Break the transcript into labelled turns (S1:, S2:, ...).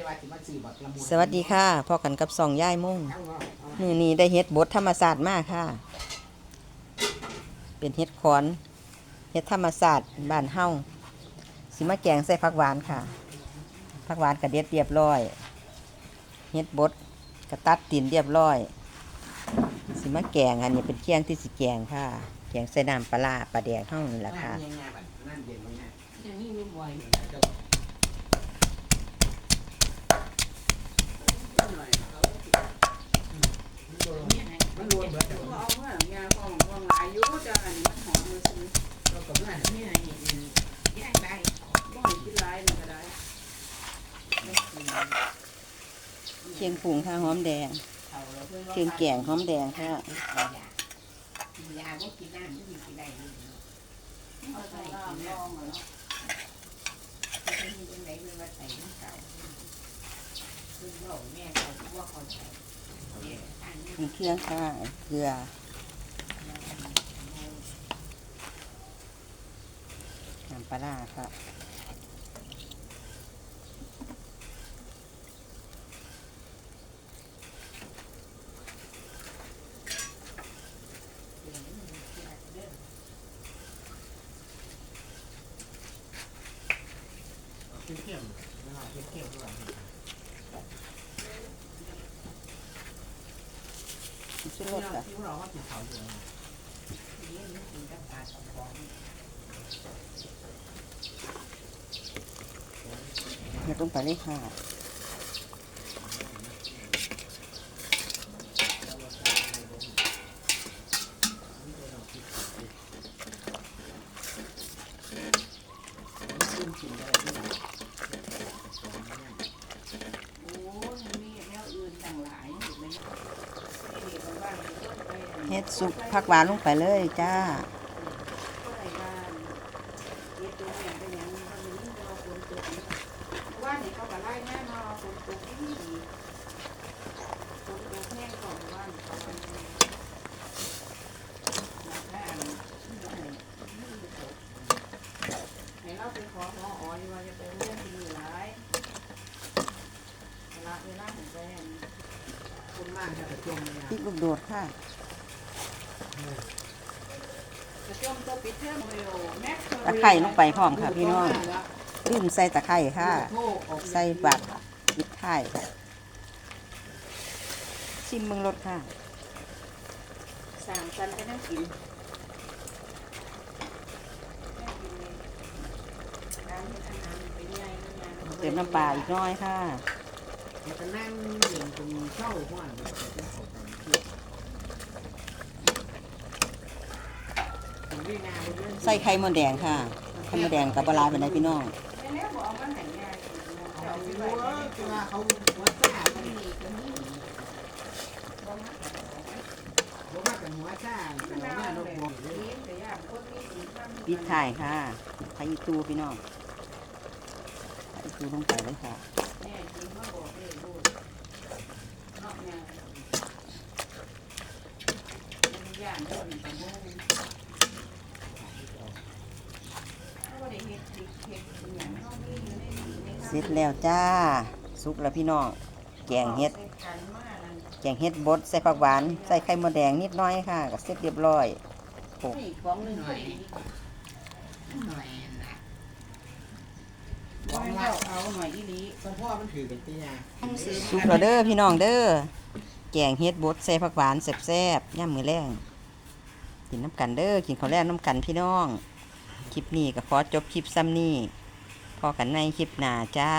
S1: เลยว่าสิมาซื้อบักละมุน
S2: สวัสดีค่ะพ่อกันกับสองย่ายมุ่ง
S1: เอาเนาะเอา
S2: มือนี้ได้เฮ็ดบดธรรมศาสตร์มากค่ะ เป็นเฮ็ดคอนเฮ็ดธรรมศาสตร์บ้านเฮาสิมาแกงใส่ผักหวานค่ะผักหวานกระเด็ดเรียบร้อยเฮ็ดบดกระตัดตีนเรียบร้อย สิมาแกงอันนี้เป็นเคียงที่สิแกงค่ะ แกงใส่น้ำปลาร้าปลาแดกเฮานี่แหละค่ะ
S1: น้ำยังไงบัดน้ำเย็นบ่ง่าย
S3: อย่างนี้ มีบ่อย
S1: เจ้า
S3: เนี่ยให้
S1: มันรวนเบิดแต่
S3: เอาเมื่อยาของของหลายอยู่จะอันนี้มันหอมเลยซื้อ
S1: เราก็ง่าย
S3: เนี่ยเห็นย่างได้บ่ให้กินหลายมันก็ได้
S2: เคียงผงค่ะหอมแดง
S3: เอาแล้วเพิ่นว่า
S2: เคียงแกงหอมแดงค่ะ
S3: กินยาบ่กินน้ำบ่กินได้เลยเอาใส่น้ำลองเอาเนาะเพิ่นจังได๋เพิ่นว่าใส่น้ำเก่าเพิ่นบอกแม่เขาว่าเขาใส่
S2: มีเครื่องค่ะเกลือน้ำปลาค่ะ
S1: เข้มๆนะฮะเข้มๆด้วย
S2: ชุดรสค่ะ
S1: เราว่าสิเขาอยู่
S3: นี่มันกินกับปลาสองฟอง
S2: เดี๋ยวลงไปเลยค่ะ
S3: องแฟน
S1: คนมากจะกระจมเนี่ย
S2: พริกลูกโดดค่ะ
S3: ตัวปิดเทอมเร็วแม็ก
S2: ตะไคร้ลงไปพร้อมค่ะพี่น้องลืมใส่ตะไคร้ค่ะ ใส่บัตรปิดท้ายค่ะชิมเมืองรสค่ะ
S3: สามสันไปนั่งกินตามที่อาหารเป็นไงเป็นไง
S2: เติมน้ำปลาอีกน้อยค่ะ
S1: มันจะนั่งเห็นตรงเช่าห้องมันจะเป็นของต่างที่ผมวิ่งงานไปเรื่อย
S2: ใส่ไข่มดแดงค่ะ ไข่มดแดงกับบะลาเป็นไงพี่น้อง
S3: แต่แล้วบอกว่าไหนไง
S1: เอา
S3: เอาไป
S1: หั
S3: ไว้
S1: ว
S3: ที่
S1: คือ
S3: ว่า
S1: ว่าเขาหัวซ่า
S3: มันมีกันนี่บ่มา
S1: หัวมากกับหัวซ่าแต่
S3: แต่
S1: ว่า
S3: ว่า
S1: เรา
S3: แบบ
S1: บอกเลย
S3: นี้แต่ยากคนมีสีข้าม
S2: ปิดท้ายค่ะไข่อีตูพี่น้องไข่อีตูลงไปเลยค่ะ
S3: อกเลยลูกเนาะเนี่ยมันย่านเดินกับโมง
S2: เสร็จแล้วจ้า สุกแล้วพี่น้อง แกงเฮ็ด แกงเฮ็ดบดใส่ผักหวาน ใส่ไข่มดแดงนิดหน้อยค่ะก็เสร็จเรียบร้อย
S3: นี่ของหนึ่งหน่อย
S1: หน่อยนะ
S3: บอยเอาเอาหน่อยอีนี้
S1: เฉพาะมันถือเป็นเตี้ย
S3: ต้องซื้อ
S2: สุกแล้วเด้อพี่น้องเด้อ แกงเฮ็ดบดใส่ผักหวานแซ่บๆย่ำมือแรงกินน้ำกันเด้อ กินข้าวแรงน้ำกันพี่น้อง คลิปนี้ก็ขอจบคลิปซ้ำนี้พอกันในคลิปหน้าจ้า